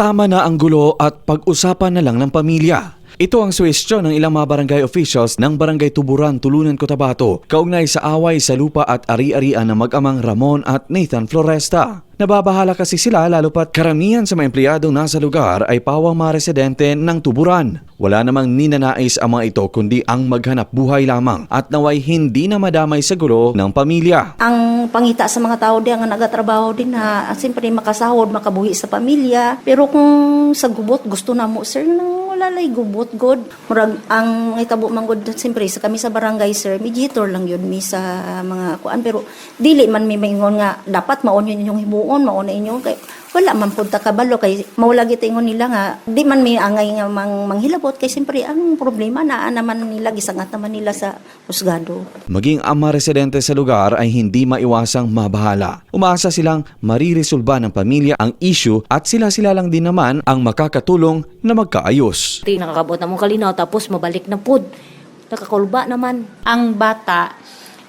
Tama na ang gulo at pag-usapan na lang ng pamilya. Ito ang suwestyon ng ilang mga barangay officials ng Barangay Tuburan, Tulunan, Cotabato, kaugnay sa away sa lupa at ari-arian ng mag-amang Ramon at Nathan Floresta. Nababahala kasi sila lalo pat karamihan sa mga empleyadong nasa lugar ay pawang mga residente ng Tuburan. Wala namang ninanais ang mga ito kundi ang maghanap buhay lamang at naway hindi na madamay sa gulo ng pamilya. ang pangita sa mga tao di ang nagatrabaho din na siyempre makasahod, makabuhi sa pamilya. Pero kung sa gubot, gusto na mo, sir, nang wala lay gubot, god. Murag, ang itabo man god, siyempre, sa kami sa barangay, sir, mediator lang yun, mi sa mga kuan. Pero, dili man may maingon nga, dapat maon yun yung hibuon, maon inyo. Kay, wala man punta kabalo kay maulagi tingon nila nga di man may angay nga mang, manghilabot kay siyempre ang problema naa naman nila gisangat naman nila sa husgado Maging ang mga residente sa lugar ay hindi maiwasang mabahala. Umaasa silang mariresolba ng pamilya ang issue at sila-sila lang din naman ang makakatulong na magkaayos. Di nakakabot na mong kalinaw tapos mabalik na pud. Nakakulba naman. ang bata,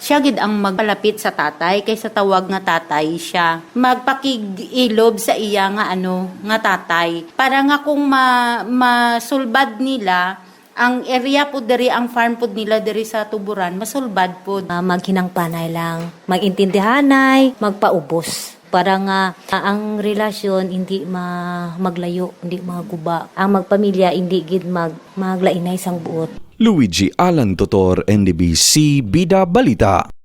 siya gid ang magpalapit sa tatay kaysa tawag nga tatay siya. Magpakigilob sa iya nga ano, nga tatay. Para nga kung ma, masulbad nila, ang area po diri, ang farm po nila diri sa tuburan, masulbad po. Uh, maghinangpanay lang. Magintindihanay, magpaubos. Para nga ang relasyon hindi ma maglayo, hindi maguba. Ang magpamilya hindi gid mag maglainay sang buot. Luigi Alan Totor, NDBC Bida Balita.